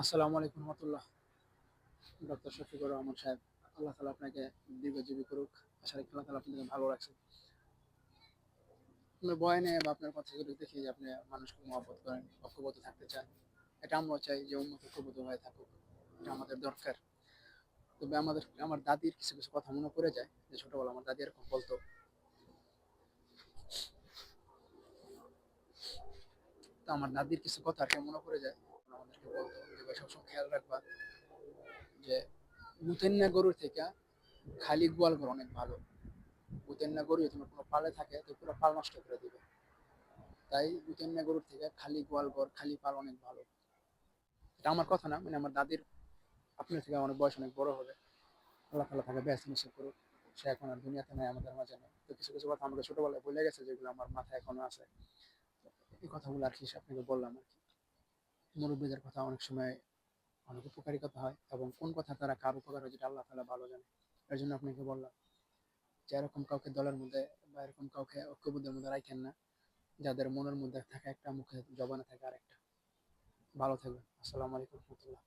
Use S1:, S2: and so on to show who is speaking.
S1: আসসালামু আলাইকুম রহমতুল্লাহ। ডক্টর শফিকুর রহমান সাহেব, আল্লাহ তালা আপনাকে দীর্ঘজীবী করুক। আশা রাখি আল্লাহ তালা আপনাকে ভালো রাখছে। আপনার বয়ানে বা আপনার কথাগুলো দেখি যে আপনি মানুষকে মহব্বত করেন, ঐক্যবদ্ধ থাকতে চান, এটা আমরা চাই যে উন্মত ঐক্যবদ্ধ হয়ে থাকুক। এটা আমাদের দরকার। তবে আমাদের, আমার দাদির কিছু কিছু কথা মনে পড়ে যায়, যে ছোটবেলা আমার দাদি এরকম বলতো। তো আমার দাদির কিছু কথা আর মনে পড়ে যায় আমাদেরকে বলতো। যে সবসময় খেয়াল রাখবা যে বুতেন্না গরুর থেকে খালি গোয়াল ঘর অনেক ভালো। বুতেন্না গরু তোমার কোনো পালে থাকে, তো পুরো পাল নষ্ট করে দিবে। তাই বুতেন্না গরুর থেকে খালি গোয়াল ঘর, খালি পাল অনেক ভালো। এটা আমার কথা না মানে আমার দাদির, আপনার থেকে আমার বয়স অনেক বড় হবে। আল্লাহ তালা তাকে ব্যস্ত নিষেধ করুক। সে এখন আর দুনিয়াতে নাই, আমাদের মাঝে নেই। তো কিছু কিছু কথা আমাকে ছোটবেলায় বলে গেছে, যেগুলো আমার মাথায় এখনও আছে। এই কথাগুলো আর কি আপনাকে বললাম আর কি। মুরব্বীদের কথা অনেক সময় অনেক উপকারী কথা হয় এবং কোন কথা তারা কার উপকার হয় যেটা আল্লাহ তালা ভালো জানে। এর জন্য আপনাকে বললাম যে এরকম কাউকে দলের মধ্যে বা এরকম কাউকে ঐক্যবদ্ধের মধ্যে রাখেন না, যাদের মনের মধ্যে থাকে একটা, মুখে জবানে থাকে আরেকটা। ভালো থাকবেন। আসসালামু আলাইকুম রহমতুল্লাহ।